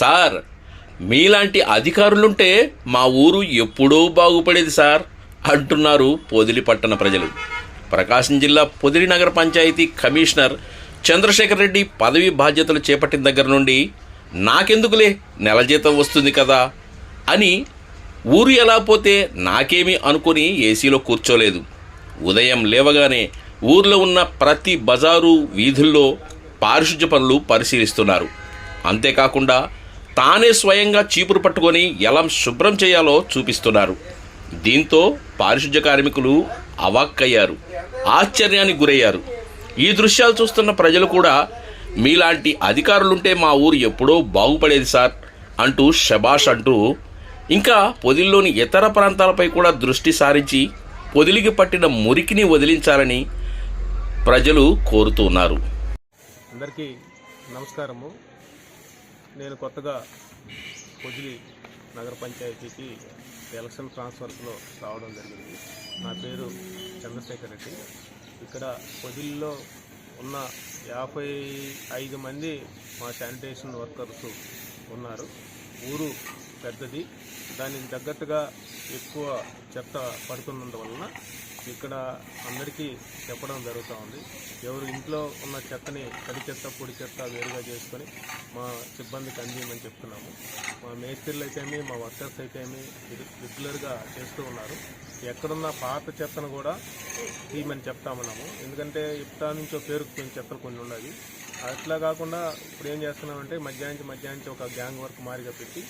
Sir మీలాంటి అధికారులుంటే మా ఊరు ఎప్పుడో బాగుపడేది సార్ అంటున్నారు పొదిలి పట్టణ ప్రజలు. ప్రకాశం జిల్లా పొదిలి నగర పంచాయతీ కమిషనర్ చంద్రశేఖర్ రెడ్డి పదవి బాధ్యతలు చేపట్టిన దగ్గర నుండి నాకెందుకులే నెల జీతం వస్తుంది కదా అని ఊరు ఎలా పోతే నాకేమి అనుకుని ఏసీలో కూర్చోలేదు. ఉదయం లేవగానే ఊర్లో ఉన్న ప్రతి బజారు వీధుల్లో పారిశుధ్య పనులు పరిశీలిస్తున్నారు. అంతేకాకుండా తానే స్వయంగా చీపురు పట్టుకొని ఎలా శుభ్రం చేయాలో చూపిస్తున్నారు. దీంతో పారిశుధ్య కార్మికులు అవాక్కయ్యారు. ఆశ్చర్యానికి గురయ్యారు. ఈ దృశ్యాలు చూస్తున్న ప్రజలు కూడా మీలాంటి అధికారులుంటే మా ఊరు ఎప్పుడో బాగుపడేది సార్ అంటూ శబాష్ అంటూ ఇంకా పొదిల్లోని ఇతర ప్రాంతాలపై కూడా దృష్టి సారించి పొదిలికి పట్టిన మురికిని వదిలించాలని ప్రజలు కోరుతున్నారు అందరికీ నమస్కారము. నేను కొత్తగా పొదిలి నగర పంచాయతీకి ఎలక్షన్ ట్రాన్స్ఫర్స్లో రావడం జరిగింది. నా పేరు చంద్రశేఖర్ రెడ్డి. ఇక్కడ పొదిలిలో ఉన్న యాభై ఐదు మంది మా శానిటేషన్ వర్కర్స్ ఉన్నారు. ఊరు పెద్దది. దానికి తగ్గట్టుగా ఎక్కువ చెత్త పడుతున్నందువలన ఇక్కడ అందరికీ చెప్పడం జరుగుతూ ఉంది. ఎవరు ఇంట్లో ఉన్న చెత్తని తడి చెత్త పొడి చెత్త వేరుగా చేసుకొని మా సిబ్బందికి అందియమని చెప్తున్నాము. మా మేస్త్రీలు అయితేమి మా వర్కర్స్ అయితేమి రెగ్యులర్గా చేస్తూ ఉన్నారు. ఎక్కడున్న పాత చెత్తను కూడా తీయమని చెప్తామన్నాము. ఎందుకంటే ఇప్పటి నుంచో పేరుకుపోయిన చెత్తలు కొన్ని ఉన్నది అట్లా కాకుండా ఇప్పుడు ఏం చేస్తున్నామంటే మధ్యాహ్నం మధ్యాహ్నం ఒక గ్యాంగ్ వర్క్ మారిగా పెట్టి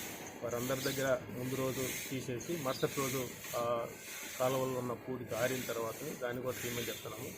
వారందరి దగ్గర ముందు రోజు తీసేసి మరుసటి రోజు కాలువలో ఉన్న పూడికి ఆరిన తర్వాత దాన్ని కూడా తీయమని చెప్తున్నాము.